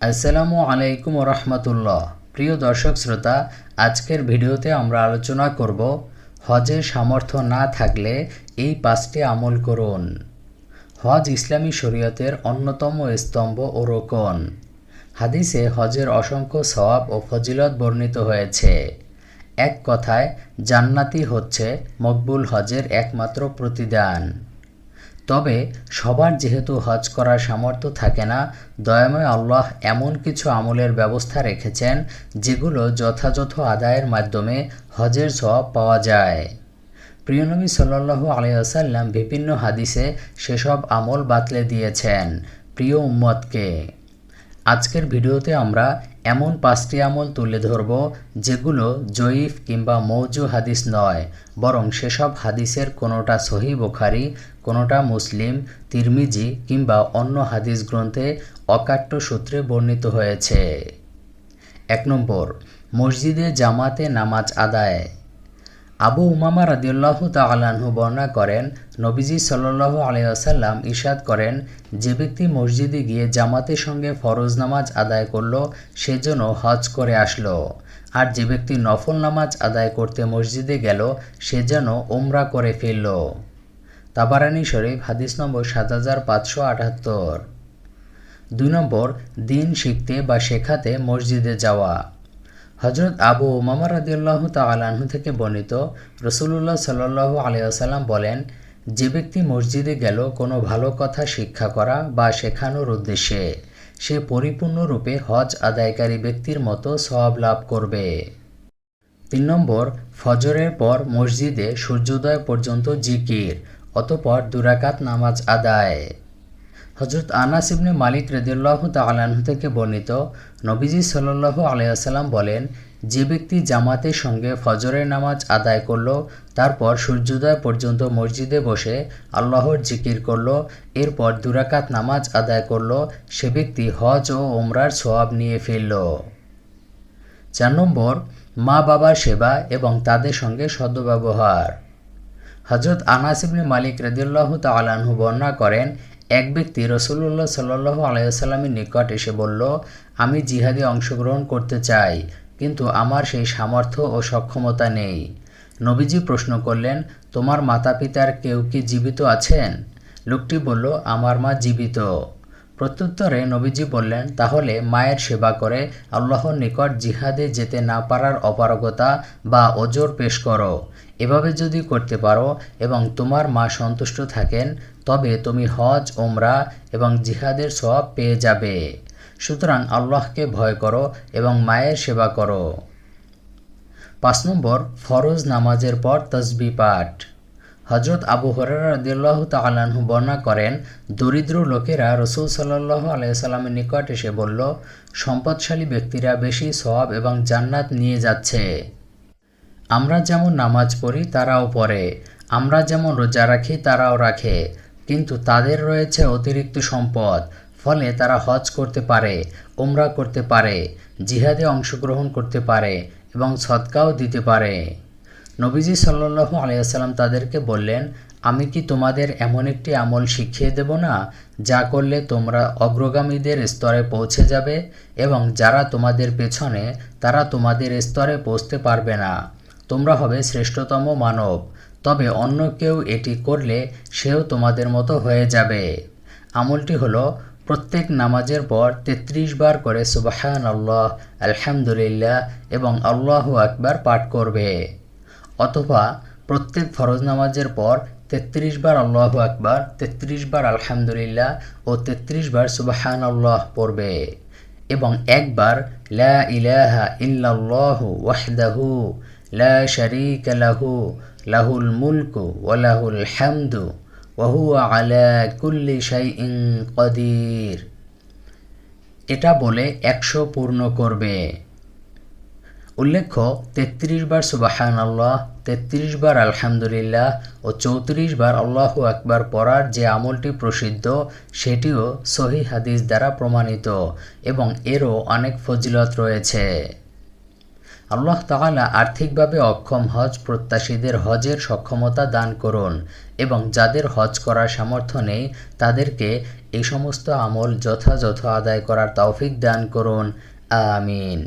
আসসালামু আলাইকুম রহমতুল্লাহ। প্রিয় দর্শক শ্রোতা, আজকের ভিডিওতে আমরা আলোচনা করব হজের সামর্থ্য না থাকলে এই পাঁচটি আমল করুন। হজ ইসলামী শরীয়তের অন্যতম স্তম্ভ ও রোকন। হাদিসে হজের অসংখ্য সওয়াব ও ফজিলত বর্ণিত হয়েছে। এক কথায়, জান্নাতি হচ্ছে মকবুল হজের একমাত্র প্রতিদান। তবে সবার যেহেতু হজ করার সামর্থ্য থাকে না, দয়াময় আল্লাহ এমন কিছু আমলের ব্যবস্থা রেখেছেন যেগুলো যথাযথ আদায়ের মাধ্যমে হজের সব পাওয়া যায়। প্রিয়নবী সাল্লাল্লাহু আলিয়াসাল্লাম বিভিন্ন হাদিসে সেসব আমল বাতলে দিয়েছেন। প্রিয় উম্মতকে আজকের ভিডিওতে আমরা এমন পাঁচটি আমল তুলে ধরব যেগুলো জয়ীফ কিংবা মৌজু হাদিস নয়, বরং সেসব হাদিসের কোনোটা সহি বোখারি, কোনোটা মুসলিম, তিরমিজি কিংবা অন্য হাদিস গ্রন্থে অকাট্য সূত্রে বর্ণিত হয়েছে। এক নম্বর, মসজিদে জামাতে নামাজ আদায়। আবু উমামা রাদিউল্লাহ তালাহু বর্ণনা করেন, নবীজি সাল্লাহ আলিয়াসাল্লাম ইশাদ করেন, যে ব্যক্তি মসজিদে গিয়ে জামাতের সঙ্গে ফরজ নামাজ আদায় করল সেজন্য হজ করে আসলো। আর যে ব্যক্তি নফল নামাজ আদায় করতে মসজিদে গেল, সে যেন ওমরা করে ফেলল। তাবারানি শরীফ, হাদিস নম্বর সাত হাজার পাঁচশো আটাত্তর। দুই নম্বর, দিন শিখতে বা শেখাতে মসজিদে যাওয়া। হজরত আবু উমামা রাদিউল্লাহ তালাহু থেকে বর্ণিত রসুল্লাহ সাল্লাহ আলিয়াসাল্লাম বলেন, যে ব্যক্তি মসজিদে গেল, কোনো ভালো কথা শিক্ষা করা বা শেখানোর উদ্দেশ্যে সে পরিপূর্ণরূপে হজ আদায়কারী ব্যক্তির মতো সব লাভ করবে। তিন নম্বর, ফজরের পর মসজিদে সূর্যোদয় পর্যন্ত জিকির, অতপর দুরাকাত নামাজ আদায়। হজরত আনাস ইবনে মালিক রেদুল্লাহ তালাহ থেকে বর্ণিত নবীজি সাল্লাহ আলিয়াসাল্লাম বলেন, যে ব্যক্তি জামাতের সঙ্গে ফজরের নামাজ আদায় করল, তারপর সূর্যোদয় পর্যন্ত মসজিদে বসে আল্লাহর জিকির করল, এরপর দুরাকাত নামাজ আদায় করল, সে ব্যক্তি হজ ও ওমরার সোয়াব নিয়ে ফেলল চার নম্বর, মা বাবার সেবা এবং তাদের সঙ্গে সদ্ব্যবহার। হজরত আনাস ইবনে মালিক রদিউল্লাহ তালাহু বর্ণনা করেন এক ব্যক্তি রসুল্লাহ সাল্লাহ আলাইসাল্লামের নিকট এসে বলল, আমি জিহাদে অংশগ্রহণ করতে চাই, কিন্তু আমার সেই সামর্থ্য ও সক্ষমতা নেই। নবীজি প্রশ্ন করলেন, তোমার মাতা পিতার কেউ কি জীবিত আছেন? লোকটি বলল, আমার মা জীবিত। প্রত্যুত্তরে নবীজি বললেন, তাহলে মায়ের সেবা করে আল্লাহর নিকট জিহাদে যেতে না পারার অপারগতা বা ওজোর পেশ করো। এভাবে যদি করতে পারো এবং তোমার মা সন্তুষ্ট থাকেন, তবে তুমি হজ ওমরা এবং জিহাদের সব পেয়ে যাবে। সুতরাং আল্লাহকে ভয় করো এবং মায়ের সেবা করো। পাঁচ নম্বর, ফরজ নামাজের পর তসবি পাঠ। হজরত আবু হরারদিল্লাহ তালাহু বর্ণনা করেন, দরিদ্র লোকেরা রসুল সাল্লাহ আলাইসাল্লামের নিকট এসে বলল, সম্পদশালী ব্যক্তিরা বেশি সব এবং জান্নাত নিয়ে যাচ্ছে। আমরা যেমন নামাজ পড়ি, তারাও পড়ে। আমরা যেমন রোজা রাখি, তারাও রাখে। কিন্তু তাদের রয়েছে অতিরিক্ত সম্পদ। ফলে তারা হজ করতে পারে ওমরা করতে পারে, জিহাদে অংশগ্রহণ করতে পারে এবং সৎকাও দিতে পারে নবীজি সাল্লু আলিয়াল্লাম তাদেরকে বললেন, আমি কি তোমাদের এমন একটি আমল শিখিয়ে দেব না, যা করলে তোমরা অগ্রগামীদের স্তরে পৌঁছে যাবে এবং যারা তোমাদের পেছনে, তারা তোমাদের স্তরে পৌঁছতে পারবে না? তোমরা হবে শ্রেষ্ঠতম মানব, তবে অন্য কেউ এটি করলে সেও তোমাদের মতো হয়ে যাবে। আমলটি হলো, প্রত্যেক নামাজের পর ৩৩ বার করে সুবাহান আল্লাহ আলহামদুলিল্লাহ এবং আল্লাহ আকবার পাঠ করবে। অথবা প্রত্যেক ফরজ নামাজের পর ৩৩ বার আল্লাহ আকবার ৩৩ বার আলহামদুলিল্লাহ ও ৩৩ বার সুবাহান আল্লাহ পড়বে এবং একবার লা ইলাহা ইল্লাল্লাহু ওয়াহদাহু লা শারীকা লাহু, লাহুল মুলকু ওয়া লাহুল হামদু ওয়াহুয়া আলা কুল্লি শাইইন কদির। এটা বলে একশো পূর্ণ করবে। উল্লেখ্য, তেত্রিশ বার সুবাহান আল্লাহ তেত্রিশ বার আলহামদুলিল্লাহ ও চৌত্রিশ বার আল্লাহ আকবার পড়ার যে আমলটি প্রসিদ্ধ, সেটিও সহি হাদিস দ্বারা প্রমাণিত এবং এরও অনেক ফজিলত রয়েছে। আল্লাহ তাআলা আর্থিকভাবে অক্ষম হজ প্রত্যাশীদের হজের সক্ষমতা দান করুন এবং যাদের হজ করার সামর্থ্য নেই, তাদেরকে এই সমস্ত আমল যথাযথ আদায় করার তৌফিক দান করুন। আমিন।